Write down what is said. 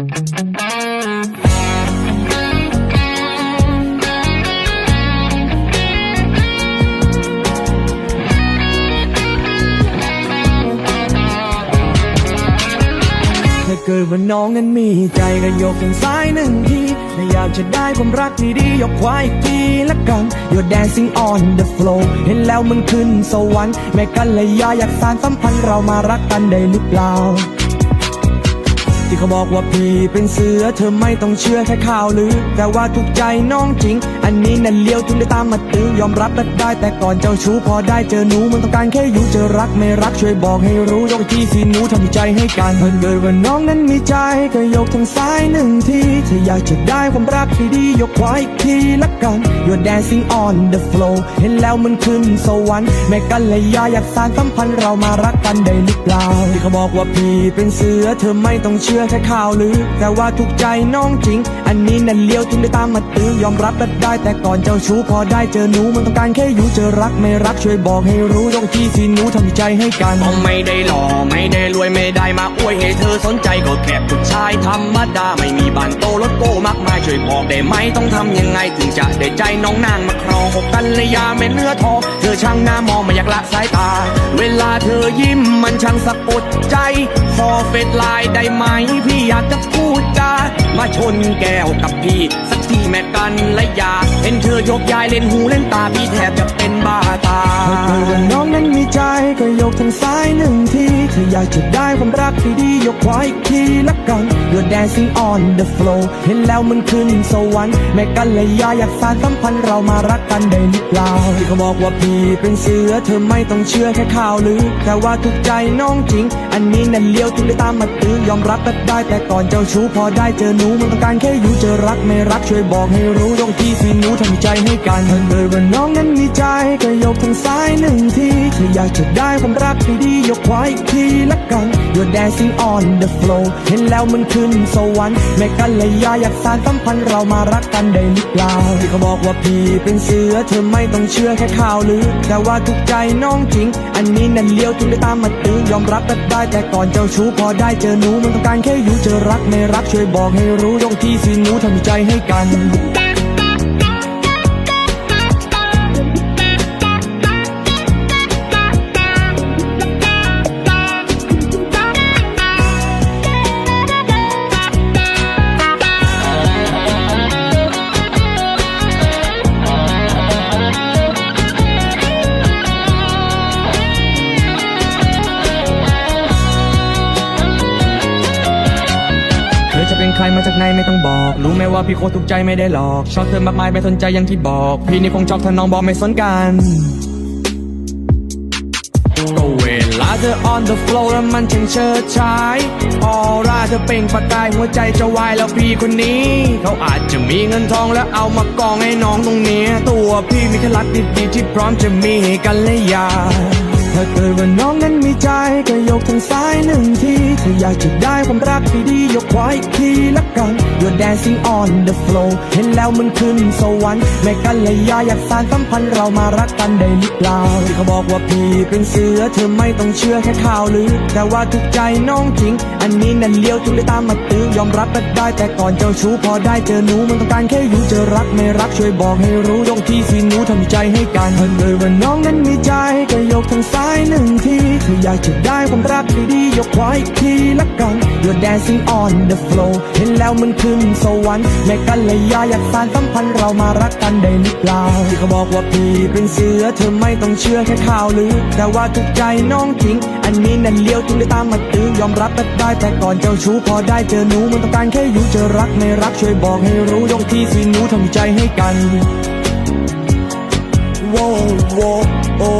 ถ้าเกิดว่าน้องนั้นมีใจก็ยกทางซ้ายหนึ่งทีถ้าอยากจะได้ความรักที่ดียกขวาอีกทีละกัน You're dancing on the floor เห็นแล้วมันขึ้นสวรรค์แม่กันเลยยาอยากสานสัมพันธ์เรามารักกันได้หรือเปล่า ที่เขาบอกว่าพี่เป็นเสือเธอไม่ต้องเชื่อแค่ข่าวลือแต่ว่าทุกใจน้องจริง นนี้นั่นเลี้ยวถึงได้ตามมาตื้อยอมรับได้ แต่ก่อนเจ้าชู้พอได้เจอหนูมันต้องการแค่อยู่เจอรักไม่รักช่วยบอกให้รู้ยกที่สิหนูทำใจให้กันถ้าเกิดว่าน้องนั้นมีใจก็ยกทางซ้ายหนึ่งทีถ้าอยากจะได้ความรักที่ดียกขวาอีกทีละกัน You're dancing on the floor เห็นแล้วมันขึ้นสวรรค์แม่กันเลยยาอยากสานสัมพันธ์เรามารักกันได้หรือเปล่าที่เขาบอกว่าพี่เป็นเสือเธอไม่ต้องเชื่อแค่ข่าวลือแต่ว่าถูกใจน้องจริง อันนี้นั่นเลี้ยวถึงได้ตามมา ตื้อยอมรับได้แต่ก่อนเจ้าชู้พอได้เจอหนูมันต้องการแค่อยู่เจอรักไม่รักช่วยบอกให้รู้ยกที่สิหนูทำใจให้กันผมไม่ได้หล่อไม่ได้รวยไม่ได้มาอวยให้เธอสนใจก็แค่ผู้ชายธรรมดาไม่มีบ้านโตรถโกมากมายช่วยบอกได้ไหมต้องทำยังไงถึงจะได้ใจน้องนางมาครองหกกันเลยยาไม่เนื้อทองเธอช่างหน้ามองไม่อยากละสายตา เวลาเธอยิ้มมันช่างสะกดใจขอเฟซไลน์ได้ไหมพี่อยากจะพูดจามาชนแก้วกับพี่สักทีแม่กันและยาเห็นเธอยกยายเล่นหูเล่นตาพี่แทบจะเป็นบ้าตาถ้าเกิดว่าน้องนั้นมีใจก็ยกทางซ้ายหนึ่งทีถ้าอยากจะได้ความรักที่ดียกขวาอีกทีละกัน You're dancing on the floor เห็นแล้วมันขึ้นสวรรค์แม่กันเลยยาอยากสานสัมพันธ์เรามารักกันได้หรือเปล่าที่เขาบอกว่าพี่เป็นเสือเธอไม่ต้องเชื่อแค่ข่าวลือแต่ว่าถูกใจน้องจริง อันนี้นั่นเลี้ยวถึงได้ตามมาตื้อยอมรับก็ได้แต่ก่อนเจ้าชู้พอได้เจอหนูมันต้องการแค่อยู่เจอรักไม่รักช่วยบอกให้รู้ยกที่สิหนูทำใจให้กันถ้าเกิดว่าน้องนั้นมีใจก็ยกทางซ้ายหนึ่งทีถ้าอยากจะได้ความรักที่ดียกขวาอีกทีละกัน You're dancing on the floor เห็นแล้วมันขึ้นสวรรค์แม่กันเลยยาอยากสานสัมพันธ์เรามารักกันได้หรือเปล่าที่เขาบอกว่าพี่เป็นเสือเธอไม่ต้องเชื่อแค่ข่าวลือ แต่ว่าถูกใจน้องจริง อันนี้นั่นเลี้ยวถึงได้ตามมาตื้อยอมรับก็ได้แต่ก่อนเจ้าชู้พอได้เจอหนูมันต้องการแค่อยู่เจอรักไม่รักช่วยบอกให้รู้ยกที่สิหนูทำใจให้กัน ครมาจากไหนไม่ต้องบอก รู้ไหมว่าพี่โคตรถูกใจไม่ได้หลอก ชอบเธอมากมายไม่สนใจอย่างที่บอก พี่นี่คงชอบถ้าน้องบอกไม่สนกันก็เวลาเธอ on the floor แล้วมันช่างเชิดชายออร่าเธอเปล่งประกายหัวใจจะวายแล้วพี่คนนี้ เขาอาจจะมีเงินทองแล้วเอามากองให้น้องตรงเนี้ ตัวพี่มีแค่รักดีๆที่พร้อมจะมีให้กันและยา ถ้าเกิดว่าน้องนั้นมีใจก็ยกทางซ้ายหนึ่งที ถ้าอยากจะได้ความรักที่ดียกขวาอีกทีละกัน dancing on the floor เห็นแล้วมันขึ้นสวรรค์แม่กันเลยยาอยากสานสัมพันธ์เรามารักกันได้หรือเปล่าที่เขาบอกว่าพี่เป็นเสือเธอไม่ต้องเชื่อแค่ข่าวลือ แต่ว่าถูกใจน้องจริง อันนี้นั่นเลี้ยวถึงได้ตามมาตื้อยอมรับก็ได้แต่ก่อนเจ้าชู้พอได้เจอหนูมันต้องการแค่อยู่เจอรักไม่รักช่วยบอกให้รู้ยกที่สิหนูทำใจให้กันถ้าเกิดว่าน้องนั้นมีใจก็ยกทางซ้ายหนึ่งทีถ้าอยากจะได้ความรักที่ดียกขวาอีกทีละกัน You're dancing on the floor เห็นแล้วมันขึ้นสวรรค์แม่กันเลยยาอยากสานสัมพันธ์เรามารักกันได้หรือเปล่าที่เขาบอกว่าพี่เป็นเสือเธอไม่ต้องเชื่อแค่ข่าวลือ แต่ว่าถูกใจน้องจริงอันนี้นั่นเลี้ยวถึงได้ตามมาตื้อยอมรับก็ได้ แต่ก่อนเจ้าชู้พอได้เจอหนูมันต้องการแค่อยู่เจอรักไม่รักช่วยบอกให้รู้ยกที่สิหนูทำใจให้กันโว้โว้โอ้